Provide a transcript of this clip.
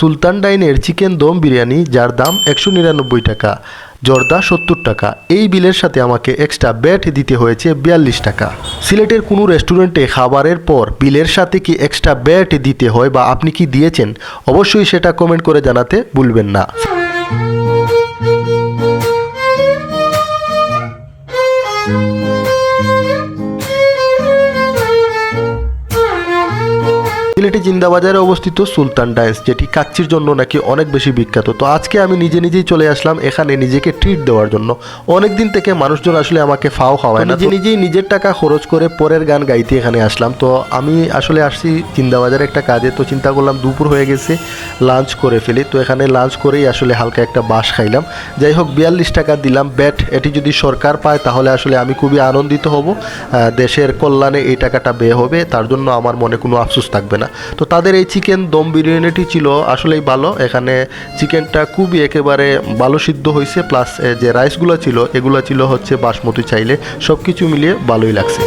সুলতান ডাইনের chicken dum biryani, যার দাম একশো নিরানব্বই টাকা, জর্দা সত্তর টাকা। এই বিলের সাথে আমাকে এক্সট্রা ব্যাট দিতে হয়েছে বিয়াল্লিশ টাকা। সিলেটের কোনো রেস্টুরেন্টে খাবারের পর বিলের সাথে কি এক্সট্রা ব্যাট দিতে হয় বা আপনি কি দিয়েছেন? অবশ্যই সেটা কমেন্ট করে জানাতে ভুলবেন না। সিলেটি জিন্দাবাজারে অবস্থিত সুলতান ডাইন্স যেটি কাচ্চির জন্য নাকি অনেক বেশি বিখ্যাত। তো আজকে আমি নিজে নিজেই চলে আসলাম এখানে নিজেকে ট্রিট দেওয়ার জন্য। অনেক দিন থেকে মানুষজন আসলে আমাকে ফাও খাওয়ায় না। নিজে নিজেই নিজের টাকা খরচ করে পরের গান গাইতে এখানে আসলাম। তো আমি আসলে আসছি জিন্দাবাজারে একটা কাজে। তো চিন্তা করলাম দুপুর হয়ে গেছে লাঞ্চ করে ফেলি। তো এখানে লাঞ্চ করেই আসলে হালকা একটা বাস খাইলাম। যাই হোক বিয়াল্লিশ টাকা দিলাম। ব্যাট এটি যদি সরকার পায় তাহলে আসলে আমি খুবই আনন্দিত হব। দেশের কল্যাণে এই টাকাটা ব্যয় হবে। তার জন্য আমার মনে কোনো আফসোস থাকবে না। তো তাদের এই চিকেন দম বিরিয়ানিটি ছিল আসলেই ভালো। এখানে চিকেনটা খুবই একেবারে ভালো সিদ্ধ হয়েছে প্লাস যে রাইসগুলো ছিল, এগুলো ছিল হচ্ছে বাসমতি চাইলে। সব কিছু মিলিয়ে ভালোই লাগছে।